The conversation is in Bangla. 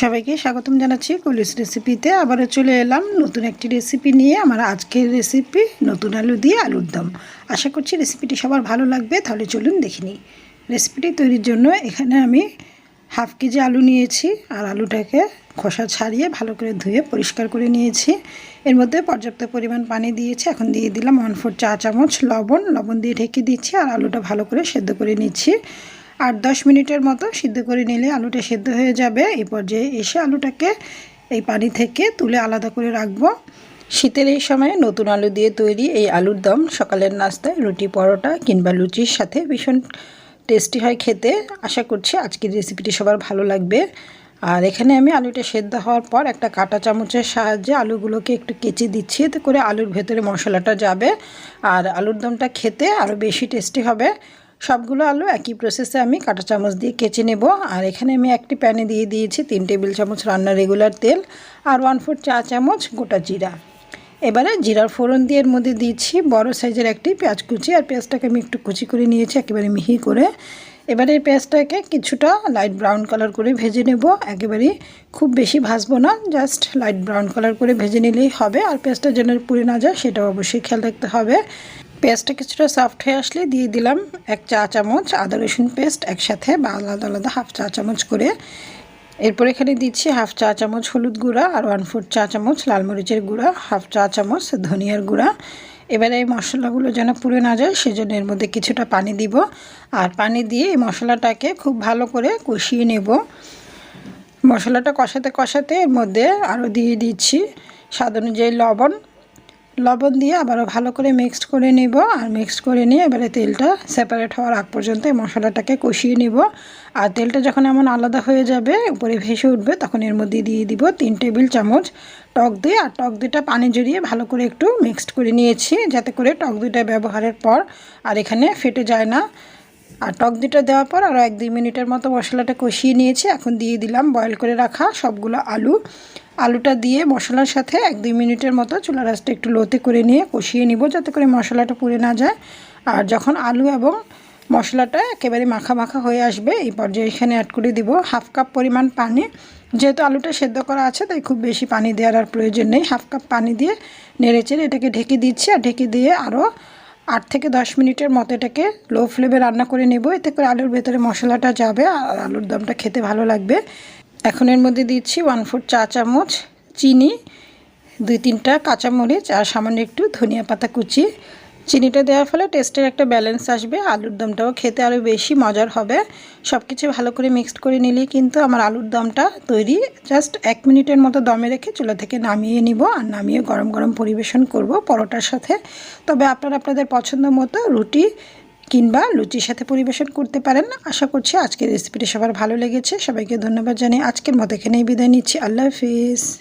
সবাইকে স্বাগতম জানাচ্ছি পুলিশ রেসিপিতে আবারও চলে এলাম নতুন একটি রেসিপি নিয়ে আমার আজকের রেসিপি নতুন আলু দিয়ে আলুর দম। আশা করছি রেসিপিটি সবার ভালো লাগবে, তাহলে চলুন দেখে নিই। রেসিপিটি তৈরির জন্য এখানে আমি হাফ কেজি আলু নিয়েছি, আর আলুটাকে খোসা ছাড়িয়ে ভালো করে ধুয়ে পরিষ্কার করে নিয়েছি। এর মধ্যে পর্যাপ্ত পরিমাণ পানি দিয়েছি, এখন দিয়ে দিলাম ওয়ান ফোর চা চামচ লবণ। লবণ দিয়ে ঢেকে দিচ্ছি, আর আলুটা ভালো করে সেদ্ধ করে নিচ্ছি। আট দশ মিনিটের মতো সিদ্ধ করে নিলে আলুটা সেদ্ধ হয়ে যাবে। এই পর্যায়ে এসে আলুটাকে এই পানি থেকে তুলে আলাদা করে রাখব। শীতের এই সময়ে নতুন আলু দিয়ে তৈরি এই আলুর দম সকালের নাস্তায় রুটি, পরোটা কিংবা লুচির সাথে ভীষণ টেস্টি হয় খেতে। আশা করছি আজকের রেসিপিটি সবার ভালো লাগবে। আর এখানে আমি আলুটা সেদ্ধ হওয়ার পর একটা কাঁটা চামচের সাহায্যে আলুগুলোকে একটু কেচে দিচ্ছি। এতে করে আলুর ভেতরে মশলাটা যাবে। আর আলুর দমটা খেতে আরও বেশি টেস্টি হবে। সবগুলো আলু একই প্রসেসে আমি কাঁটা চামচ দিয়ে কেচে নেব। আর এখানে আমি একটি প্যানে দিয়ে দিয়েছি তিন টেবিল চামচ রান্নার রেগুলার তেল আর ওয়ান ফোর চা চামচ গোটা জিরা। এবারে জিরার ফোড়ন দিয়ে এর মধ্যে দিচ্ছি বড় সাইজের একটি পেঁয়াজ কুচি। আর পেঁয়াজটাকে আমি একটু কুচি করে নিয়েছি, একেবারে মিহি করে। এবারে এই পেঁয়াজটাকে কিছুটা লাইট ব্রাউন কালার করে ভেজে নেব। একেবারে খুব বেশি ভাজবো না জাস্ট লাইট ব্রাউন কালার করে ভেজে নিলেই হবে। আর পেঁয়াজটা যেন পুড়ে না যায়, সেটাও অবশ্যই খেয়াল রাখতে হবে। পেঁয়াজটা কিছুটা সফট হয়ে আসলে দিয়ে দিলাম এক চা চামচ আদা রসুন পেস্ট একসাথে বা আলাদা আলাদা হাফ চা চামচ করে। এরপর এখানে দিচ্ছি হাফ চা চামচ হলুদ গুঁড়া আর ওয়ান ফোর চা চামচ লাল মরিচের গুঁড়া, হাফ চা চামচ ধনিয়ার গুঁড়া। এবারে এই মশলাগুলো যেন পুড়ে না যায় সেজন্য এর মধ্যে কিছুটা পানি দিব আর পানি দিয়ে এই মশলাটাকে খুব ভালো করে কষিয়ে নেব। মশলাটা কষাতে কষাতে এর মধ্যে আরও দিয়ে দিচ্ছি স্বাদ অনুযায়ী লবণ লবণ দিয়ে আবারও ভালো করে মিক্সড করে নিব আর মিক্সড করে নিয়ে এবারে তেলটা সেপারেট হওয়ার আগ পর্যন্ত এই মশলাটাকে কষিয়ে নিব। আর তেলটা যখন এমন আলাদা হয়ে যাবে, উপরে ভেসে উঠবে, তখন এর মধ্যে দিয়ে দিব তিন টেবিল চামচ টক দই। আর টক দইটা পানি জড়িয়ে ভালো করে একটু মিক্সড করে নিয়েছি যাতে করে টক দইটা ব্যবহারের পর আর এখানে ফেটে যায় না। আর টক দুটো দেওয়ার পর আরও এক দুই মিনিটের মতো মশলাটা কষিয়ে নিয়েছি। এখন দিয়ে দিলাম বয়েল করে রাখা সবগুলো আলু। আলুটা দিয়ে মশলার সাথে এক দুই মিনিটের মতো চুলা রাসটা একটু লোতে করে নিয়ে কষিয়ে নিব যাতে করে মশলাটা পুড়ে না যায়। আর যখন আলু এবং মশলাটা একেবারে মাখা মাখা হয়ে আসবে, এই পর্যায়ে এখানে অ্যাড করে দিব হাফ কাপ পরিমাণ পানি। যেহেতু আলুটা সেদ্ধ করা আছে, তাই খুব বেশি পানি দেওয়ার আর প্রয়োজন নেই। হাফ কাপ পানি দিয়ে নেড়েচেড়ে এটাকে ঢেকে দিচ্ছি আর ঢেকে দিয়ে আরও আট থেকে দশ মিনিটের মতো এটাকে লো ফ্লেমে রান্না করে নেব। এতে করে আলুর ভেতরে মশলাটা যাবে আর আলুর দমটা খেতে ভালো লাগবে। এখন এর মধ্যে দিচ্ছি ওয়ান ফোর চা চামচ চিনি, দুই তিনটা কাঁচামরিচ আর সামান্য একটু ধনিয়া পাতা কুচি। চিনিটা দেওয়ার ফলে টেস্টের একটা ব্যালেন্স আসবে, আলুর দমটাও খেতে আরও বেশি মজার হবে। সব কিছু ভালো করে মিক্সড করে নিলেই কিন্তু আমার আলুর দমটা তৈরি। জাস্ট এক মিনিটের মতো দমে রেখে চুলা থেকে নামিয়ে নিব আর নামিয়ে গরম গরম পরিবেশন করব পরোটার সাথে। তবে আপনারা আপনাদের পছন্দ মতো রুটি কিংবা লুচির সাথে পরিবেশন করতে পারেন আশা করছি আজকের রেসিপিটি সবার ভালো লেগেছে। সবাইকে ধন্যবাদ জানিয়ে আজকের মতো এখানেই বিদায় নিচ্ছি। আল্লাহ হাফিজ।